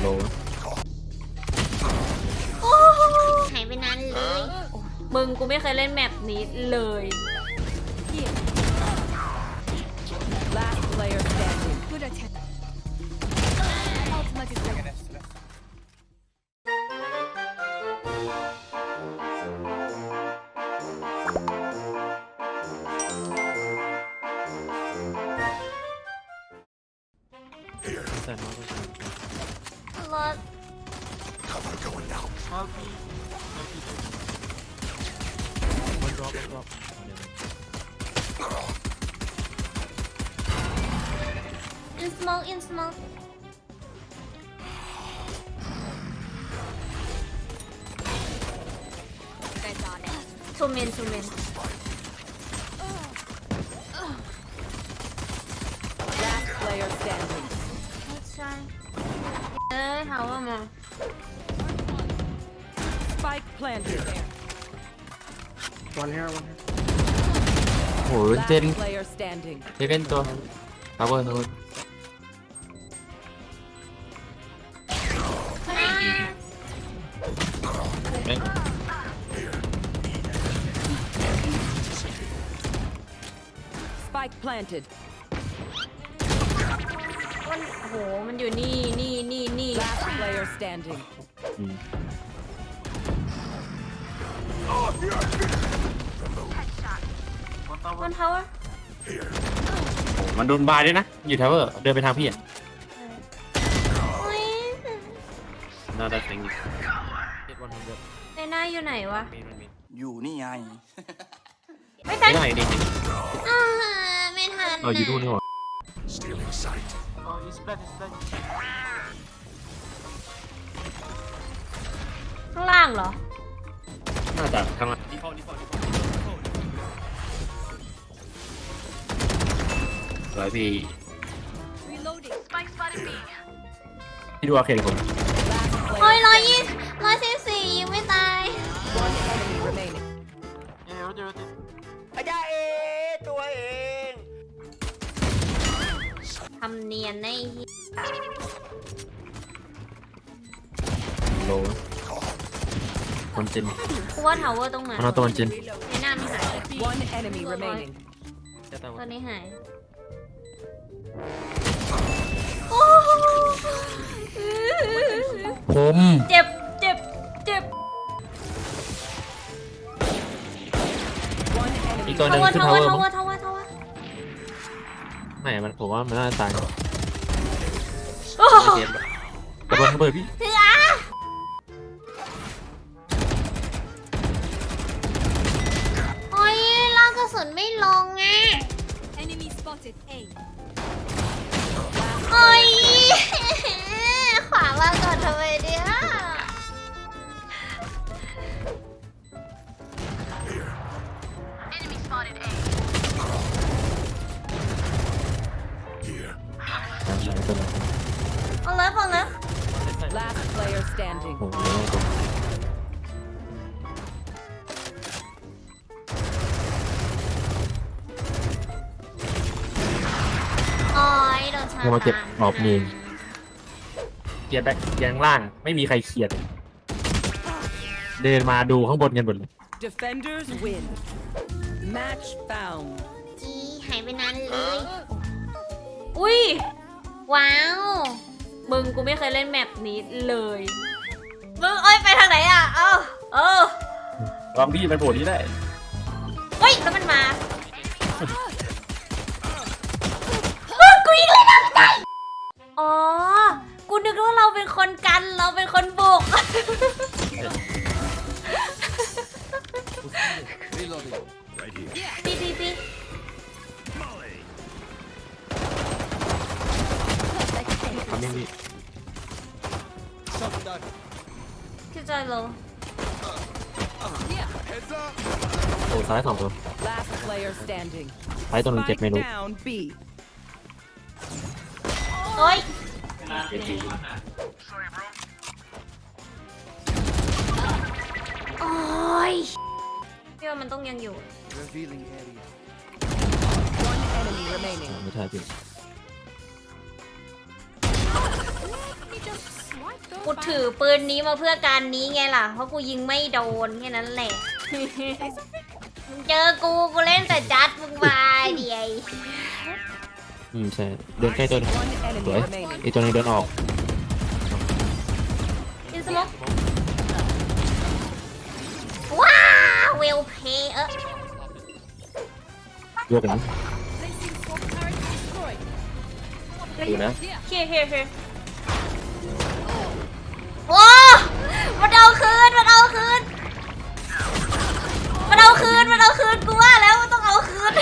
โลโอ้หายไปนานเลยโอ้มึงกูไม่เคยเล่นแมปนี้เลย Last player standing. Good attempt. Ultimate is ready. แต่น้อยก็ใช่รถมันรอบมันรอบเอา เดี๋ยวนะอินสโมกอินสโมกทูเมนทูเมน Last player standing. ใช่ เอ้ยเขาว่ามา Spike planted. One here, one here. โอ้โห Last เจน player standing. เจนตัวทาวเวอร์ทาวเวอร์เอ๊ะ Spike planted. มันโอ้โหมันอยู่นี่ นี่ standing. อืมวันทาวเวอร์โอ้โหมันโดนบายด้วยนะ อยู่ทาวเวอร์เดินไปทางพี่อะโอ้ยน่าได้แทงอยู่เจ็ดวันทำเดือดในหน้าอยู่ไหนวะมีมันมีอยู่นี่ไง ไม่ใช่ไม่ได้ดิอ่าไม่ทันเอออยู่ดูนนี่หว่าข้างล่างเหรอ น่าจะทางนั้นสวยพี่ Reloading. พี่ดูอาร์เคดผม Last โอ้ย player ร้อยยี่ร้อยสิบสี่ยิงไม่ตาย One enemy remaining. อาจารย์เอตัวเองทำเนียนในเหี้ยโล คนเจนกูว่าทาวเวอร์ต้องมามันเอาตัวมันเจนในหน้าไม่หาย One enemy remaining. ตัวนี้หาย โอ้โหผมเจ็บ เจ็บ เจ็บ One อีก enemy. ตัวหทานึ่งวเวอร์ขึ้นทาวทาวเวเวออร์ร์ทาวเวอร์ทาวเวอร์ทาวเวอร์ไม่มันผมว่ามันน่าจะตายโอ้โหเกมแต่บอลระเบิดพี่เฮ้ยอะ spotted. A. ยโดนชายังมาเก็บหอบมีเกียร์แบ็คเกียร์ข้างล่าง ไม่มีใครเคลียร์เลยเดินมาดูข้างบนกันหมดเลย Defenders win. Match found. จีหายไปนานเลย อุ้ย ว้าว มึงกูไม่เคยเล่นแมปนี้เลย มึงเอ้ยไปทางไหนอะ เออเออลองพี่ไปโผล่นี้ได้ เฮ้ย แล้วมันมา ปีปีปีทำยังดีคือใจโลโอ้ซ้ายสองตัว Last player standing. ซ้ายตัวหนึ่งเจ็บ Spike ไม่รู้ down B. โอ้ยโอ้ย พี่ว่ามันต้องยังอยู่ revealing area One enemy remaining. ไม่ใช่พี่ Let me just กูถือปืนนี้มาเพื่อการนี้ไงล่ะ เพราะกูยิงไม่โดนแค่นั้นแหละ มึงเจอกูกูเล่นแต่จัดมึงมาเดียยอืมใช่เดินใกล้ตัวหนึ่ง One enemy สวย remaining. อีกตัวหนึงเดินออกอินสโมก ยกหลัง Placing smoke turret destroyed. ดูนะ Here. เฮียเฮียเฮียว้ามันเอาคืน มันเอาคืน มันเอาคืน มันเอาคืน กูว่าแล้วมันต้องเอาคืน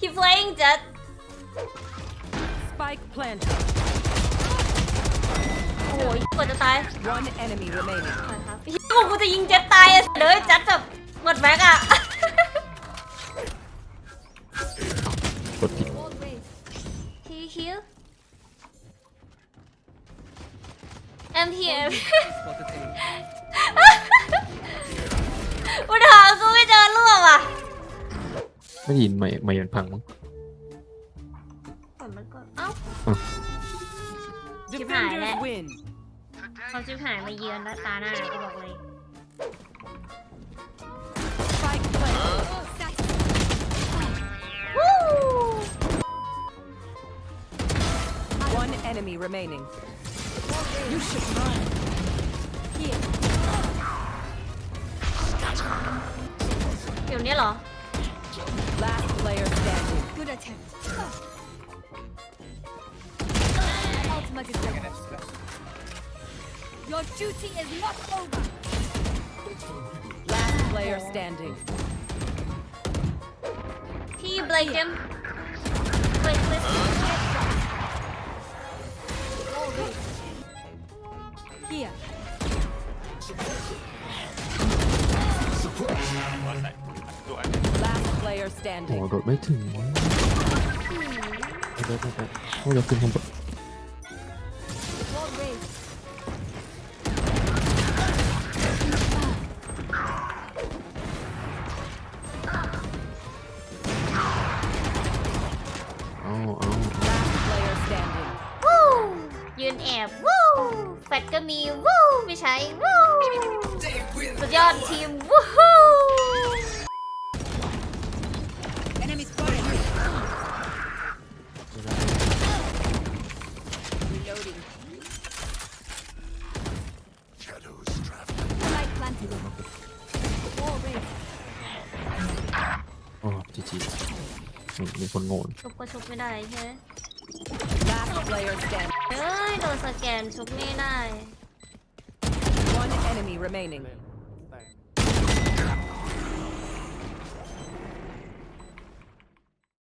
He playing just Spike planted. โอ้ยกว่าจะตาย One enemy remaining. ตายครับพี่กูกูจะยิงเจ็ตตายอะเลยจัดแบบหมดแม็กอะ กดผิด Wall raised. ฮิวฮิว I'm here มันหากูไม่เจอร่วมอะไม่ได้ยินไม่ไม่ยันพังมั้งก่อนมันก็เอ้า Defenders win. เขาชิบหายมาเยือนแล้วตาหน้าก็บอกเลย enemy remaining. You should run. here. อยู่เนี่ยเหรอ Last player standing. Good attempt. Ultimate is ready. Your duty is not over. Last player standing. พี่ Blake him Last player โอ้ standing. โดดไม่ถึงไม่ได้ไม่ได้โอ้เดี๋ยวขึ้นข้างบน เอาเอา Last player standing. วู้ยืนแอบวู้แฟดก็มีวู้ไม่ใช่วู้สุดยอดทีมวู้ มีมีคนโง่ชุบก็ชุบไม่ได้ใช่ไหม Last player standing. เอ้ยโดนสแกนชุบไม่ได้ One enemy remaining.